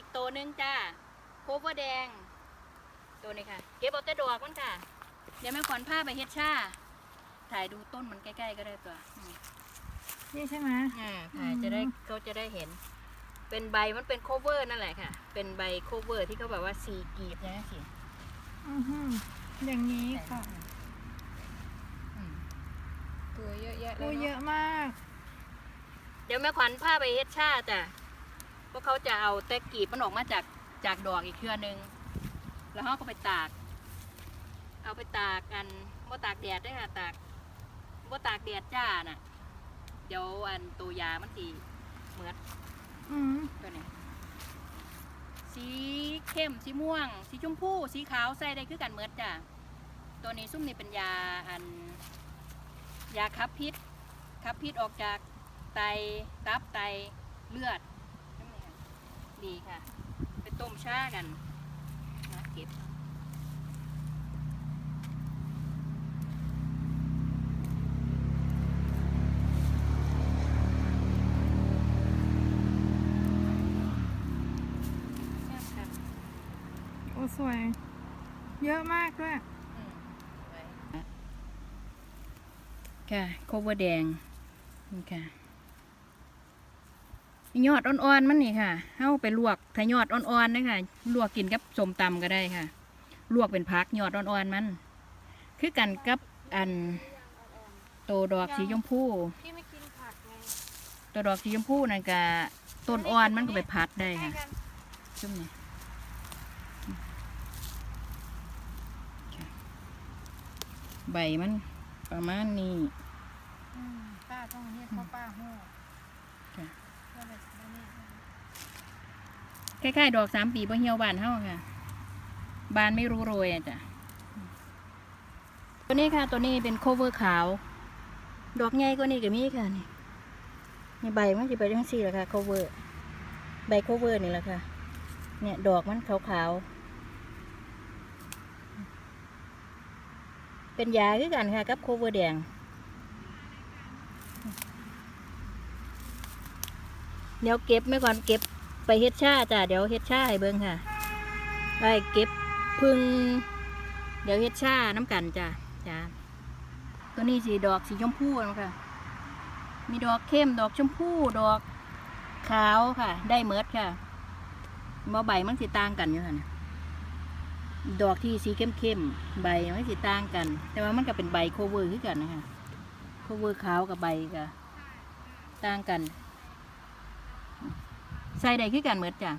อีกตัวหนึงจ้าโคเวอร์แดง ตัวนี้ค่ะ เก็บเอาแต่ดอกมันค่ะ เดี๋ยวแม่ขวัญผ้าไปเฮ็ดชาถ่ายดูต้นมันใกล้ๆก็ได้ตัวอืมนี่ใช่ไหมอ่าถ่ายจะได้เขาจะได้เห็น เป็นใบมันเป็นโคเวอร์นั่นแหละค่ะ เป็นใบโคเวอร์ที่เขาแบบว่าสีกรีบนะสิอือหืออย่างนี้ค่ะอืมตัวเยอะแยะเลโอ้ยเยเนาะอะมาก เดี๋ยวแม่ขวัญผ้าไปเฮ็ดชาจ้ะเพราะเขาจะเอาแต่กรีบมันออกมาจากจากดอกอีกเครือหนึงแล้วเขาก็ไปตาก เอาไปตากกันว่าตากแดดได้อค่ะตากว่าตากแดดจ้าน่ะ เดี๋ยวอันตัวยามันสีเหมือนอืมตัวนี้สีเข้มสีม่วง สีชมพูสีขาวใส่ได้คือกันเหมือนจ้ะตัวนี้ซุ่มนี่เป็นยาอันยาคับพิษคับพิษออกจากไตตับไตเลือดซุ่มนี่ค่ะ ดีค่ะ ไปต้มชากันนะเก็บแซ่บค่ะโอ้สวย เยอะมากด้วยอืมไว้ค่ะโคเวอร์แดงนี่ค่ะ ยอดอ่อนๆมันนี่ค่ะเข้าไปลวกถ้ายอดอ่อนๆนะคะลวกกินกับสมตำก็ได้ค่ะ ลวกเป็นพักยอดอ่อนๆมัน คือกันกับอันโตดอกสีชมพูพี่ไม่กินผักไงตัวดอกสีชมพูนั่นก็ต้นอ่อนมันก็ไปพัดได้ค่ะช่วงนี้ค่ะใบมันประมาณนี้อืมป้าต้องเรียกพ่อป้าโห่ ค่ะ ก็เลยอันนี้ คล้ายๆดอกสามปีบ่เหี่ยวบานเฮาค่ะ บานไม่รู้โรยอะจ้ะตัวนี้ค่ะตัวนี้เป็นโคเวอร์ขาว ดอกใหญ่กว่านี้ก็มีค่ะนี่นี่ใบมันจะไปทั้งสี่แหละค่ะโคเวอร์ใบโคเวอร์นี่แหละค่ะ เนี่ยดอกมันขาวๆ เป็นยาคือกันค่ะกับโคเวอร์แดงเดี๋ยวเก็บไม่ก่อนเก็บ ไปเฮ็ดชาจ้ะเดี๋ยวเฮ็ดชาให้เบิ่งค่ะไปเก็บพึ่ง เดี๋ยวเฮ็ดชาน้ำกันจ้ะจ้ะตัวนี้สีดอกสีชมพูนะค่ะ มีดอกเข้มดอกชมพูดอกขาวค่ะ ได้เมิดค่ะมาใบมันสีต่างกันอยู่ค่ะดอกที่สีเข้มเข้มๆใบมันสีต่างกัน แต่ว่ามันก็เป็นใบโคเวอร์คือกันนะคะโคเวอร์ขาวกับใบก็ต่างกัน ใส่ได้คือกันเหมือนจ้ะ